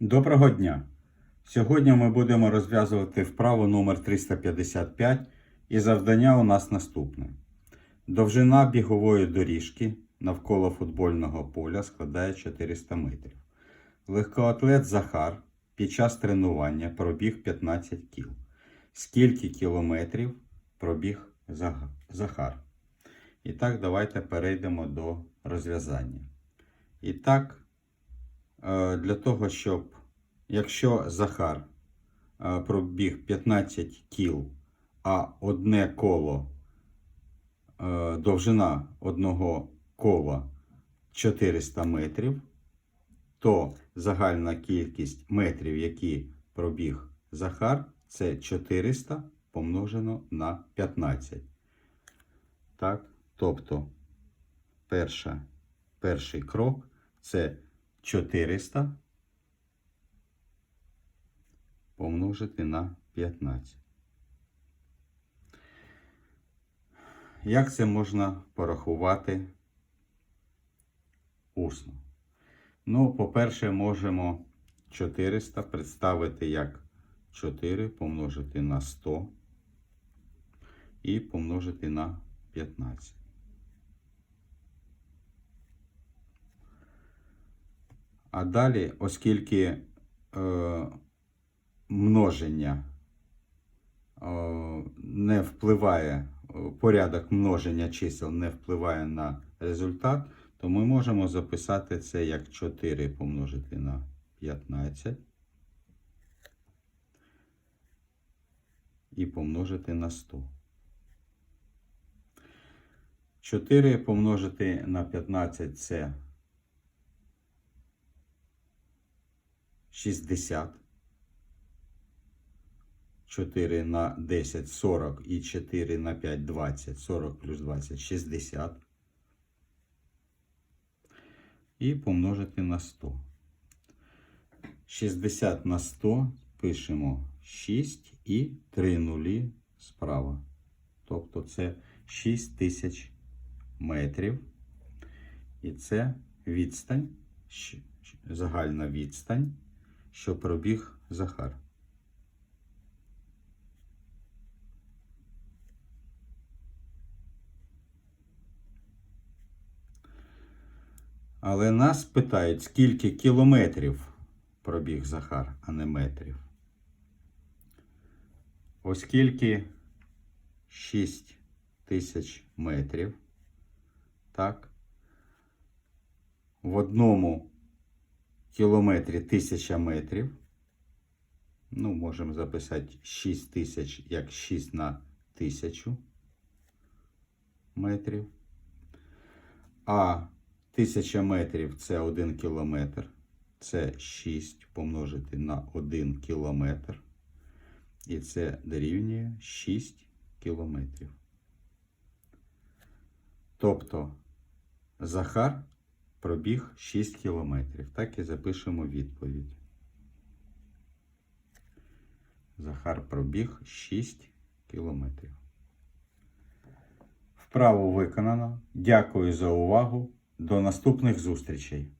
Доброго дня! Сьогодні ми будемо розв'язувати вправу номер 355 і завдання у нас наступне. Довжина бігової доріжки навколо футбольного поля складає 400 метрів. Легкоатлет Захар під час тренування пробіг 15 кіл. Скільки кілометрів пробіг Захар? І так, давайте перейдемо до розв'язання. І так, для того, щоб якщо Захар е, пробіг 15 кіл, а одне коло, е, довжина одного кола 400 метрів, то загальна кількість метрів, які пробіг Захар, це 400 помножено на 15. Так, тобто перша, перший крок це 400 помножити на 15. Як це можна порахувати усно? Ну, по-перше, можемо 400 представити як 4 помножити на 100 і помножити на 15. А далі, оскільки е, множення е, не впливає, е, порядок множення чисел не впливає на результат, то ми можемо записати це як 4 помножити на 15 і помножити на 100. 4 помножити на 15 це 60. 4 на 10 40 і 4 на 5 20. 40 плюс 20 60. І помножити на 100. 60 на 100 пишемо 6 і 3 нулі справа. Тобто це 6 тисяч метрів. І це відстань, загальна відстань, що пробіг Захар. Але нас питають, скільки кілометрів пробіг Захар, а не метрів. Оскільки 6 тисяч метрів, так, в одному кілометрі тисяча метрів, ну, можемо записати 6 тисяч як 6 на тисячу метрів. А Тисяча метрів це 1 кілометр. Це 6 помножити на 1 кілометр. І це дорівнює 6 кілометрів. Тобто Захар пробіг 6 кілометрів. Так і запишемо відповідь. Захар пробіг 6 кілометрів. Вправо виконано. Дякую за увагу. До наступних зустрічей!